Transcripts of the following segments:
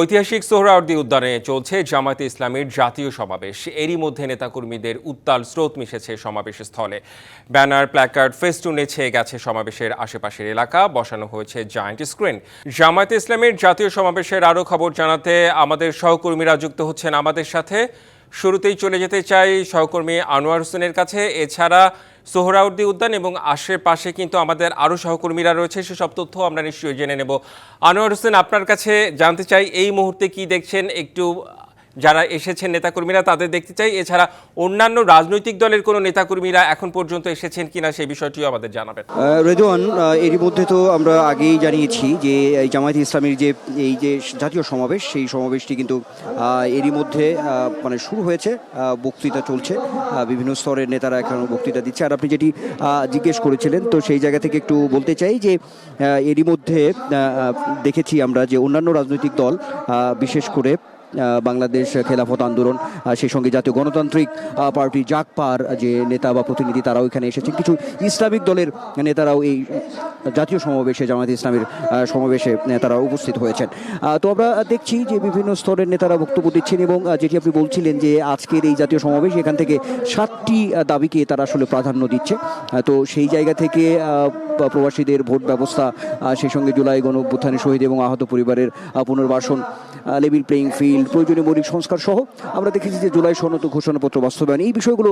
ঐতিহাসিক সোহরাওয়ার্দী উদ্যানে চলছে জামায়াতে ইসলামীর জাতীয় সমাবেশ। এরই মধ্যে নেতাকর্মীদের উত্তাল স্রোত মিশেছে সমাবেশ স্থলে। ব্যানার, প্ল্যাকার্ড, ফেস্টুনে ছেয়ে গেছে সমাবেশের আশেপাশের এলাকা। বসানো হয়েছে জায়ান্ট স্ক্রিন। জামায়াতে ইসলামের জাতীয় সমাবেশের আরও খবর জানাতে আমাদের সহকর্মীরা যুক্ত হচ্ছেন আমাদের সাথে। শুরুতেই চলে যেতে চাই সহকর্মী আনোয়ার হোসেনের কাছে। এছাড়া সোহরাউদ্দি উদ্যান এবং আশেপাশে কিন্তু আমাদের আরও সহকর্মীরা রয়েছে, সেসব তথ্য আমরা নিশ্চয়ই জেনে নেব। আনোয়ার হোসেন, আপনার কাছে জানতে চাই, এই মুহূর্তে কি দেখছেন? একটু যারা এসেছেন নেতাকর্মীরা তাদের দেখতে চাই। এছাড়া অন্যান্য রাজনৈতিক দলের কোনো নেতাকর্মীরা এখন পর্যন্ত এসেছেন কিনা সেই বিষয়টিও আমাদের জানাবেন। রেজওয়ান এরই মধ্যে তো আমরা আগেই জানিয়েছি যে জামায়াত ইসলামীর যে, এই যে জাতীয় সমাবেশ, সেই সমাবেশটি কিন্তু এরই মধ্যে মানে শুরু হয়েছে বক্তৃতা চলছে বিভিন্ন স্তরের নেতারা এখন বক্তৃতা দিচ্ছে। আর আপনি যেটি জিজ্ঞেস করেছিলেন, তো সেই জায়গা থেকে একটু বলতে চাই যে এরই মধ্যে দেখেছি আমরা যে অন্যান্য রাজনৈতিক দল বিশেষ করে বাংলাদেশ খেলাফত আন্দোলন সেই সঙ্গে জাতীয় গণতান্ত্রিক পার্টি জাকপার যে নেতা বা প্রতিনিধি তারাও এখানে এসেছেন। কিছু ইসলামিক দলের নেতারাও এই জাতীয় সমাবেশে, জামায়াত ইসলামের সমাবেশে নেতারা উপস্থিত হয়েছেন। তো আমরা দেখছি যে বিভিন্ন স্তরের নেতারা বক্তব্য দিচ্ছেন এবং যেটি আপনি বলছিলেন যে আজকের এই জাতীয় সমাবেশ, এখান থেকে সাতটি দাবিকে তারা আসলে প্রাধান্য দিচ্ছে। তো সেই জায়গা থেকে প্রবাসীদের ভোট ব্যবস্থা সেই সঙ্গে জুলাই গণ অভ্যুত্থানে শহীদ এবং আহত পরিবারের পুনর্বাসন লেভেল প্লেইং ফিল্ড প্রয়োজনীয় মৌলিক সংস্কার সহ আমরা দেখেছি যে জুলাই সনদ ঘোষণাপত্র বাস্তবায়ন, এই বিষয়গুলো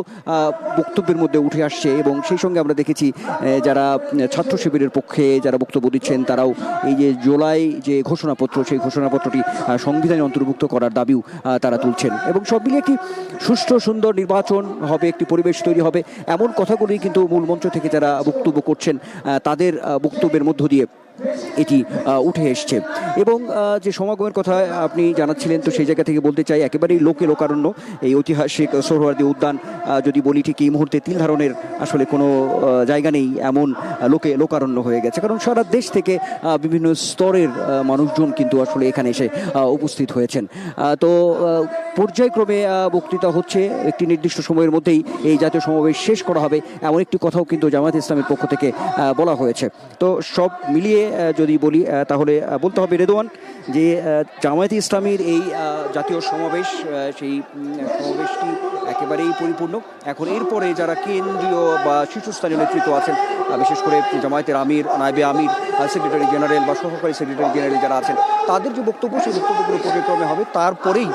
বক্তব্যের মধ্যে উঠে আসছে এবং সেই সঙ্গে আমরা দেখেছি যারা ছাত্র শিবিরের পক্ষে যারা বক্তব্য দিচ্ছেন, তারাও এই যে জুলাই যে ঘোষণাপত্র, সেই ঘোষণাপত্রটি সংবিধানে অন্তর্ভুক্ত করার দাবিও তারা তুলছেন। এবং সব মিলিয়ে একটি সুষ্ঠু, সুন্দর নির্বাচন হবে, একটি পরিবেশ তৈরি হবে, এমন কথাগুলোই কিন্তু মূল মঞ্চ থেকে যারা বক্তব্য করছেন তাদের বক্তব্যের মধ্য দিয়ে এটি উঠে এসছে। এবং যে সমাগমের কথা আপনি জানাচ্ছিলেন, তো সেই জায়গা থেকে বলতে চাই, একেবারেই লোকে লোকারণ্য। এই ঐতিহাসিক সোহরাওয়ার্দী উদ্যান যদি বলি ঠিক এই মুহূর্তে তিল ধারণের আসলে কোনো জায়গা নেই, এমন লোকে লোকারণ্য হয়ে গেছে। কারণ সারা দেশ থেকে বিভিন্ন স্তরের মানুষজন কিন্তু আসলে এখানে এসে উপস্থিত হয়েছেন। তো পর্যায়ক্রমে বক্তৃতা হচ্ছে একটি নির্দিষ্ট সময়ের মধ্যেই এই জাতীয় সমাবেশ শেষ করা হবে। এমন একটি কথাও কিন্তু জামায়াত ইসলামের পক্ষ থেকে বলা হয়েছে। তো সব মিলিয়ে যদি বলি তাহলে বলতে হবে রেদওয়ান যে জামায়াত ইসলামীর এই জাতীয় সমাবেশ সেই সমাবেশটি একেবারেই পরিপূর্ণ। এখন এরপরে যারা কেন্দ্রীয় বা শীর্ষস্থানীয় নেতৃত্ব আছেন বিশেষ করে জামায়াতের আমির নাইবে আমির সেক্রেটারি জেনারেল বা সহকারী সেক্রেটারি জেনারেল যারা আছেন, তাদের যে বক্তব্য, সেই বক্তব্যগুলো পর্যায়ক্রমে হবে। তারপরেই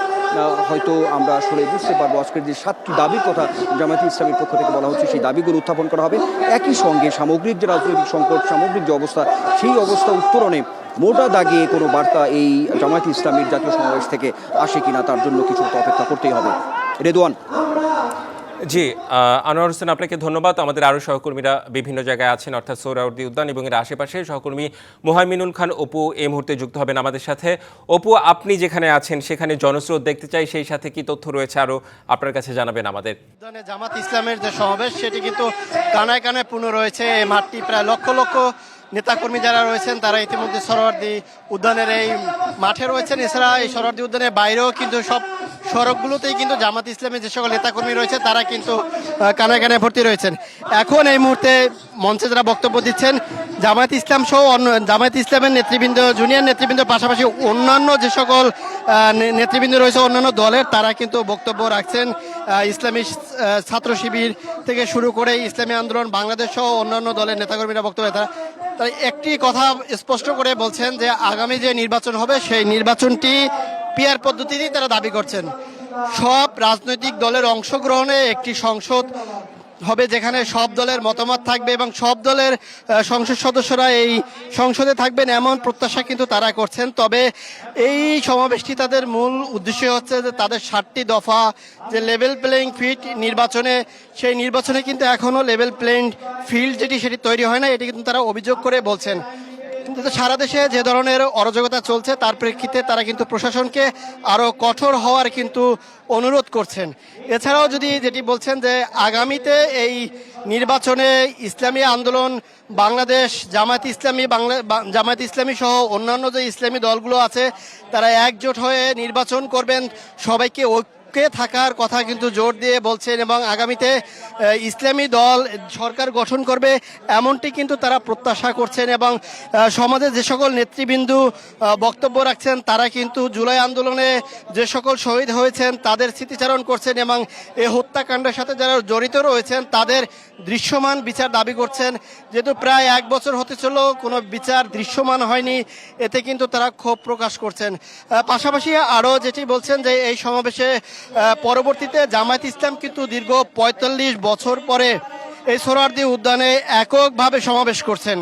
হয়তো আমরা আসলে বুঝতে পারব আজকের যে সাতটি দাবির কথা জামায়াতে ইসলামের পক্ষ থেকে বলা হচ্ছে, সেই দাবিগুলো উত্থাপন করা হবে। একই সঙ্গে সামগ্রিক যে রাজনৈতিক সংকট, সামগ্রিক যে অবস্থা, সেই অবস্থা উত্তরণে মোটা দাগে কোনো বার্তা এই জামায়াত ইসলামীর জাতীয় সমাবেশ থেকে আসে কিনা, তার জন্য কিছু অপেক্ষা করতেই হবে। রেদওয়ান জি আনোয়ার হোসেন, আপনাকে ধন্যবাদ। আমাদের আরও সহকর্মীরা বিভিন্ন জায়গায় আছেন, অর্থাৎ সৌরাউদ্দি উদ্যান এবং এর আশেপাশে সহকর্মী মোহাইমিনুল খান, অপু এই মুহূর্তে যুক্ত হবেন আমাদের সাথে। অপু, আপনি যেখানে আছেন, সেখানে জনস্রোত দেখতে চাই, সেই সাথে কি তথ্য রয়েছে আরও আপনার কাছে জানাবেন আমাদের? জামাত ইসলামের যে সমাবেশ, সেটি কিন্তু কানায় কানায় পূর্ণ রয়েছে। এই মাঠটি প্রায় লক্ষ লক্ষ নেতাকর্মী যারা রয়েছেন, তারা ইতিমধ্যে সরোয়ার্দী উদ্যানের এই মাঠে রয়েছেন। এছাড়া এই সরোয়ার্দী উদ্যানের বাইরেও কিন্তু সব সড়কগুলোতেই কিন্তু জামাত ইসলামের যে সকল নেতাকর্মী রয়েছে, তারা কিন্তু কানায় কানায় ভর্তি রয়েছেন। এখন এই মুহূর্তে মঞ্চে যারা বক্তব্য দিচ্ছেন, জামায়াত ইসলাম সহ অন্য, জামায়াত ইসলামের নেতৃবৃন্দ, জুনিয়র নেতৃবৃন্দের পাশাপাশি অন্যান্য যে সকল নেতৃবৃন্দ রয়েছে, অন্যান্য দলের, তারা কিন্তু বক্তব্য রাখছেন। ইসলামী ছাত্র শিবির থেকে শুরু করে ইসলামী আন্দোলন, বাংলাদেশ সহ অন্যান্য দলের নেতাকর্মীরা বক্তব্য তারা তাই একটি কথা স্পষ্ট করে বলছেন যে, আগামী যে নির্বাচন হবে, সেই নির্বাচনটি পিয়ার পদ্ধতিতেই তারা দাবি করছেন। সব রাজনৈতিক দলের অংশগ্রহণে একটি সংসদ হবে যেখানে সব দলের মতামত থাকবে এবং সব দলের সংসদ সদস্যরা এই সংসদে থাকবেন এমন প্রত্যাশা কিন্তু তারা করছেন। তবে এই সমাবেশটি তাদের মূল উদ্দেশ্য হচ্ছে যে তাদের ষাটটি দফা যে লেভেল প্লেইং ফিল্ড নির্বাচনে, সেই নির্বাচনে কিন্তু এখনও লেভেল প্লেইং ফিল্ড যেটি, সেটি তৈরি হয় না এটি কিন্তু তারা অভিযোগ করে বলছেন। কিন্তু সারা দেশে যে ধরনের অরাজকতা চলছে, তার প্রেক্ষিতে তারা কিন্তু প্রশাসনকে আরও কঠোর হওয়ার কিন্তু অনুরোধ করছেন। এছাড়াও যদি যেটি বলছেন যে আগামীতে এই নির্বাচনে ইসলামী আন্দোলন, বাংলাদেশ, জামায়াত ইসলামী, বাংলা জামায়াত ইসলামী সহ অন্যান্য যে ইসলামী দলগুলো আছে, তারা একজোট হয়ে নির্বাচন করবেন, সবাইকে ঐক্য টিকে থাকার কথা কিন্তু জোর দিয়ে বলছেন এবং আগামীতে ইসলামী দল সরকার গঠন করবে এমনটি কিন্তু তারা প্রত্যাশা করছেন এবং সমাজে যে সকল নেতৃবৃন্দু বক্তব্য রাখছেন, তারা কিন্তু জুলাই আন্দোলনে যে সকল শহীদ হয়েছেন, তাদের স্মৃতিচারণ করছেন এবং এই হত্যাকাণ্ডের সাথে যারা জড়িত রয়েছেন, তাদের দৃশ্যমান বিচার দাবি করছেন। যেহেতু প্রায় এক বছর হতে চলো কোনো বিচার দৃশ্যমান হয়নি, এতে কিন্তু তারা ক্ষোভ প্রকাশ করছেন। পাশাপাশি আরও যেটি বলছেন যে, এই সমাবেশে পরবর্তীতে জামায়াত ইসলাম কিন্তু দীর্ঘ পঁয়তাল্লিশ বছর পরে এই সোরারদি উদ্যানে এককভাবে সমাবেশ করছেন।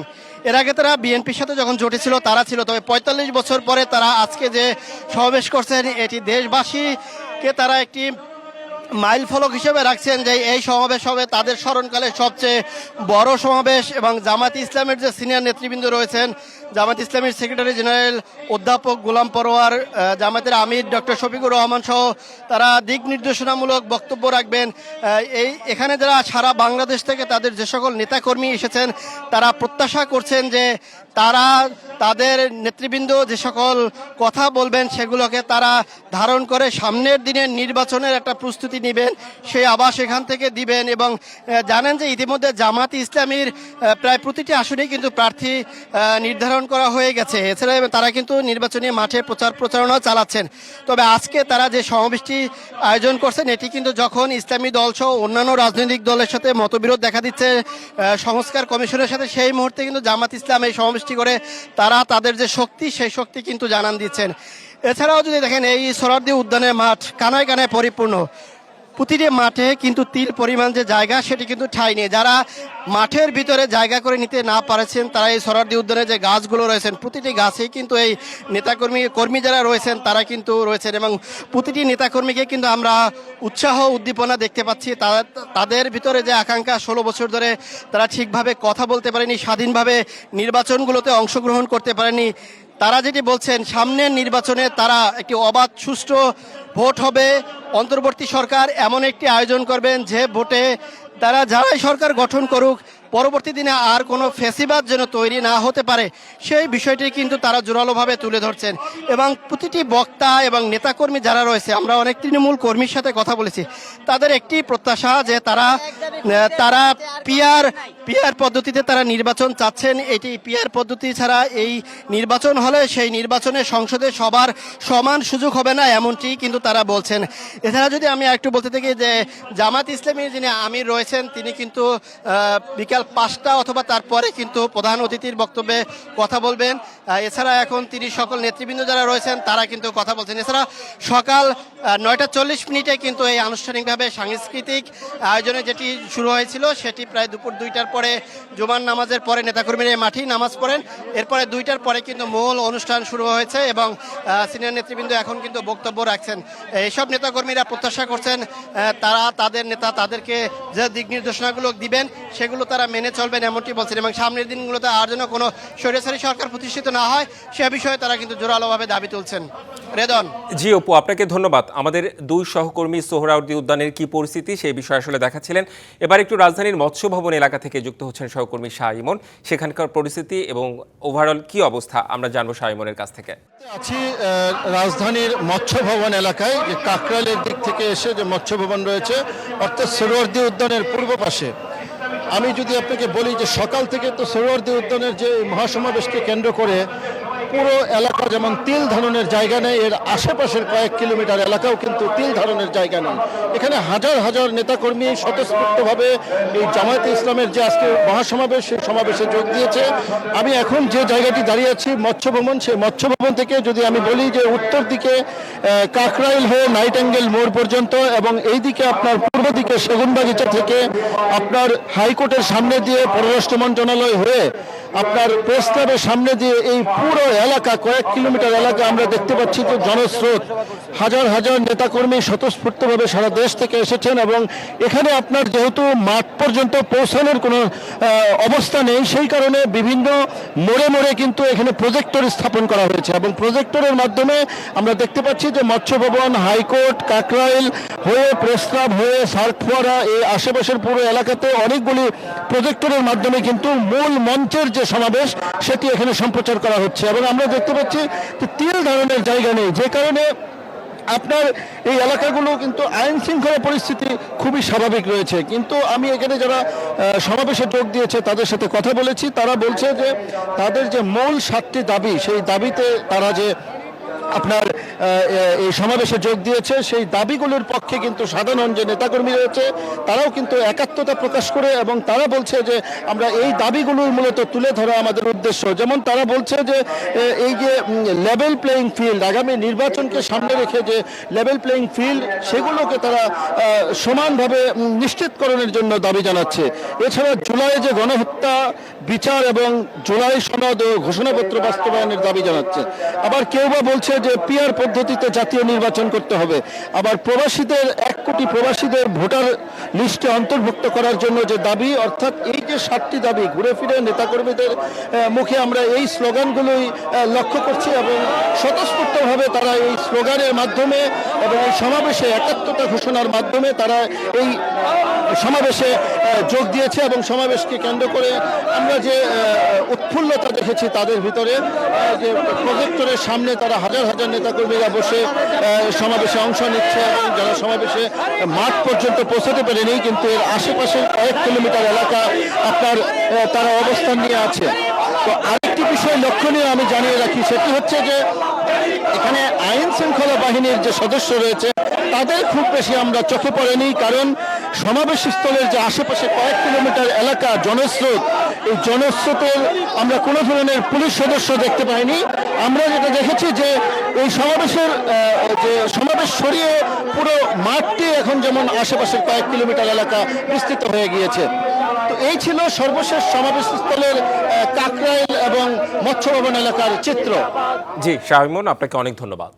এর আগে তারা বিএনপির সাথে যখন জোটে ছিল, তারা ছিল। তবে পঁয়তাল্লিশ বছর পরে তারা আজকে যে সমাবেশ করছেন, এটি দেশবাসীকে তারা একটি মাইল ফলক হিসেবে রাখছেন যে এই সমাবেশ হবে তাদের স্মরণকালে সবচেয়ে বড় সমাবেশ এবং জামাত ইসলামের যে সিনিয়র নেতৃবৃন্দ রয়েছেন, জামাত ইসলামের সেক্রেটারি জেনারেল অধ্যাপক গোলাম পরোয়ার জামাতের আমির ডক্টর শফিকুর রহমান সহ তারা দিক নির্দেশনামূলক বক্তব্য রাখবেন। এই এখানে যারা সারা বাংলাদেশ থেকে তাদের যে সকল নেতাকর্মী এসেছেন, তারা প্রত্যাশা করছেন যে তারা তাদের নেতৃবৃন্দ যে সকল কথা বলবেন সেগুলোকে তারা ধারণ করে সামনের দিনের নির্বাচনের একটা প্রস্তুতি নেবেন সেই আবাস এখান থেকে দিবেন এবং জানেন যে ইতিমধ্যে জামাত ইসলামীর প্রায় প্রতিটি আসনেই কিন্তু প্রার্থী নির্ধারণ করা হয়ে গেছে। এছাড়া তারা কিন্তু নির্বাচনী মাঠে প্রচার প্রচারণা চালাচ্ছেন। তবে আজকে তারা যে সমাবেশটি আয়োজন করছেন, এটি কিন্তু যখন ইসলামী দল সহ অন্যান্য রাজনৈতিক দলের সাথে মতবিরোধ দেখা দিচ্ছে সংস্কার কমিশনের সাথে, সেই মুহূর্তে কিন্তু জামাত ইসলাম এই সমাবেশটি করে তারা তাদের যে শক্তি, সেই শক্তি কিন্তু জানান দিচ্ছেন। এছাড়াও যদি দেখেন, এই সরার্দি উদ্যানের মাঠ কানায় কানায় পরিপূর্ণ। প্রতিটি মাঠে কিন্তু তিল পরিমাণ যে জায়গা, সেটি কিন্তু ঠাই নেই। যারা মাঠের ভিতরে জায়গা করে নিতে না পারেছেন, তারা এই সরার্দি উদ্যানে যে গাছগুলো রয়েছেন, প্রতিটি গাছেই কিন্তু এই নেতাকর্মী, কর্মী যারা রয়েছেন, তারা কিন্তু রয়েছেন এবং প্রতিটি নেতাকর্মীকে কিন্তু আমরা উৎসাহ, উদ্দীপনা দেখতে পাচ্ছি। তাদের ভিতরে যে আকাঙ্ক্ষা, ষোলো বছর ধরে তারা ঠিকভাবে কথা বলতে পারেনি, স্বাধীনভাবে নির্বাচনগুলোতে অংশগ্রহণ করতে পারেনি। তারা যেটি বলছেন, সামনের নির্বাচনে তারা একটি অবাধ, সুষ্ঠু ভোট হবে। অন্তর্বর্তী সরকার এমন একটি আয়োজন করবেন যে ভোটে তারা যারাই সরকার গঠন করুক, পরবর্তী দিনে আর কোনো ফেসিবাদ যেন তৈরি না হতে পারে, সেই বিষয়টি কিন্তু তারা জোরালোভাবে তুলে ধরছেন। এবং প্রতিটি বক্তা এবং নেতাকর্মী যারা রয়েছে, আমরা অনেক তৃণমূল কর্মীর সাথে কথা বলেছি, তাদের একটি প্রত্যাশা যে তারা তারা পিয়ার পিয়ার পদ্ধতিতে তারা নির্বাচন চাচ্ছেন, এটি পিয়ার পদ্ধতি ছাড়া এই নির্বাচন হলে সেই নির্বাচনে সংসদে সবার সমান সুযোগ হবে না এমনটি কিন্তু তারা বলছেন। এছাড়া যদি আমি একটু বলতে থাকি যে জামাত ইসলামীর যিনি আমির রয়েছেন, তিনি কিন্তু বিকাল পাঁচটা অথবা তারপরে কিন্তু প্রধান অতিথির বক্তব্যে কথা বলবেন। এছাড়া এখন তিনি সকল নেতৃবৃন্দ যারা রয়েছেন, তারা কিন্তু কথা বলছেন। এছাড়া সকাল নয়টা চল্লিশ মিনিটে কিন্তু এই আনুষ্ঠানিকভাবে সাংস্কৃতিক আয়োজনে যেটি শুরু হয়েছিল, সেটি প্রায় দুপুর দুইটার পরে জুমার নামাজের পরে নেতাকর্মীরা এই মাঠেই নামাজ পড়েন। এরপরে দুইটার পরে কিন্তু মূল অনুষ্ঠান শুরু হয়েছে এবং সিনিয়র নেতৃবৃন্দ এখন কিন্তু বক্তব্য রাখছেন। এইসব নেতাকর্মীরা প্রত্যাশা করছেন তারা তাদের নেতা তাদেরকে যে দিক নির্দেশনাগুলো দিবেন, সেগুলো তারা মেনে চলবেন এমনটি বলছেন এবং সামনের দিনগুলোতে আর যেন কোনো স্বৈরাচারী সরকার প্রতিষ্ঠিত না হয়, সে বিষয়ে তারা কিন্তু জোরালোভাবে দাবি তুলছেন। রেদন। জি অপু আপনাকে ধন্যবাদ। আমাদের দুই সহকর্মী সোহরাওয়ার্দী উদ্যানের কি পরিস্থিতি সেই বিষয়ে আসলে দেখাচ্ছিলেন। এবার একটু রাজধানীর মৎস্য ভবন এলাকা থেকে যুক্ত হচ্ছেন সহকর্মী শাহ সেখানকার পরিস্থিতি এবং ওভারঅল কি অবস্থা আমরা জানব শাহ কাছ থেকে। আছি আহ, রাজধানীর মৎস্য ভবন এলাকায়। যে কাকরাইলের দিক থেকে এসে যে মৎস্য ভবন রয়েছে অর্থাৎ সরোয়ার্দী উদ্যানের পূর্ব পাশে। আমি যদি আপনাকে বলি যে সকাল থেকে তো সরোয়ার্দী উদ্যানের যে মহাসমাবেশকে কেন্দ্র করে পুরো এলাকা যেমন তিল ধারণের জায়গা নেই, এর আশেপাশের কয়েক কিলোমিটার এলাকাও কিন্তু তিল ধারণের জায়গা নেই। এখানে হাজার হাজার নেতাকর্মী স্বতঃস্ফূর্তভাবে এই জামায়াতে ইসলামের যে আজকে মহাসমাবেশ, সেই সমাবেশে যোগ দিয়েছে। আমি এখন যে জায়গাটি দাঁড়িয়ে আছি মৎস্য ভবন সেই মৎস্য ভবন থেকে যদি আমি বলি যে উত্তর দিকে কাকরাইল হয়ে নাইট অ্যাঙ্গেল মোড় পর্যন্ত এবং এই দিকে আপনার পূর্ব দিকে সেগুনবাগিচা থেকে আপনার হাইকোর্টের সামনে দিয়ে পররাষ্ট্র মন্ত্রণালয় হয়ে আপনার প্রেস ক্লাবের সামনে দিয়ে এই পুরো এলাকা, কয়েক কিলোমিটার এলাকা আমরা দেখতে পাচ্ছি যে জনস্রোত। হাজার হাজার নেতাকর্মী স্বতঃস্ফূর্তভাবে সারা দেশ থেকে এসেছেন এবং এখানে আপনার যেহেতু মাঠ পর্যন্ত পৌঁছানোর কোনো অবস্থা নেই, সেই কারণে বিভিন্ন মোড়ে মোড়ে কিন্তু এখানে প্রজেক্টর স্থাপন করা হয়েছে এবং প্রজেক্টরের মাধ্যমে আমরা দেখতে পাচ্ছি যে মৎস্য ভবন, হাইকোর্ট, কাকরাইল হয়ে প্রেস ক্লাব হয়ে সার্কফোয়ারা এই আশেপাশের পুরো এলাকাতে অনেকগুলি প্রজেক্টরের মাধ্যমে কিন্তু মূল মঞ্চের যে সমাবেশ, সেটি এখানে সম্প্রচার করা হচ্ছে। এবং আমরা দেখতে পাচ্ছি যে তিল ধরনের জায়গা নেই। যে কারণে আপনার এই এলাকাগুলো কিন্তু আইন শৃঙ্খলা পরিস্থিতি খুবই স্বাভাবিক রয়েছে। কিন্তু আমি এখানে যারা সমাবেশে যোগ দিয়েছে, তাদের সাথে কথা বলেছি। তারা বলছে যে তাদের যে মূল সাতটি দাবি, সেই দাবিতে তারা যে আপনার এই সমাবেশে যোগ দিয়েছে। সেই দাবিগুলোর পক্ষে কিন্তু সাধারণ যে নেতাকর্মী রয়েছে, তারাও কিন্তু একাত্মতা প্রকাশ করে এবং তারা বলছে যে আমরা এই দাবিগুলোর মূলত তুলে ধরা আমাদের উদ্দেশ্য। যেমন তারা বলছে যে এই যে লেভেল প্লেয়িং ফিল্ড আগামী নির্বাচনকে সামনে রেখে যে লেভেল প্লেয়িং ফিল্ড সেগুলোকে তারা সমানভাবে নিশ্চিতকরণের জন্য দাবি জানাচ্ছে। এছাড়া জুলাই যে গণহত্যা, বিচার এবং জুলাই সনদ ও ঘোষণাপত্র বাস্তবায়নের দাবি জানাচ্ছে। আবার কেউ বা বলছে যে পিআর পদ্ধতিতে জাতীয় নির্বাচন করতে হবে। আবার প্রবাসীদের, এক কোটি প্রবাসীদের ভোটার লিস্টে অন্তর্ভুক্ত করার জন্য যে দাবি, অর্থাৎ এই যে সাতটি দাবি, ঘুরে ফিরে নেতাকর্মীদের মুখে আমরা এই স্লোগানগুলোই লক্ষ্য করছি এবং স্বতঃস্ফূর্তভাবে তারা এই স্লোগানের মাধ্যমে এবং এই সমাবেশে একাত্মতা ঘোষণার মাধ্যমে তারা এই সমাবেশে যোগ দিয়েছে এবং সমাবেশকে কেন্দ্র করে আমরা যে উৎফুল্লতা দেখেছি তাদের ভিতরে যে প্রজেক্টরের সামনে তারা হাজার হাজার নেতাকর্মীরা বসে সমাবেশে অংশ নিচ্ছে এবং যারা সমাবেশে মাঠ পর্যন্ত পৌঁছাতে পারেনি, কিন্তু এর আশেপাশের কয়েক কিলোমিটার এলাকা আপনার তারা অবস্থান নিয়ে আছে। তো আরেকটি বিষয় লক্ষণীয় আমি জানিয়ে রাখি, সেটি হচ্ছে যে, এখানে আইন শৃঙ্খলা বাহিনীর যে সদস্য রয়েছে, তাদের খুব বেশি আমরা চোখে পড়েনি, কারণ সমাবেশ স্থলের যে আশেপাশে কয়েক কিলোমিটার এলাকা, জনস্রোত, এই জনস্রোতের আমরা কোনো ধরনের পুলিশ সদস্য দেখতে পাইনি। আমরা যেটা দেখেছি যে এই সমাবেশের যে সমাবেশ সরিয়ে পুরো মাঠটি এখন যেমন আশেপাশের কয়েক কিলোমিটার এলাকা বিস্তৃত হয়ে গিয়েছে। তো এই ছিল সর্বশেষ সমাবেশ স্থলের কাকরাইল এবং মৎস্য ভবন এলাকার চিত্র। জি, শাহিমুন, আপনাকে অনেক ধন্যবাদ।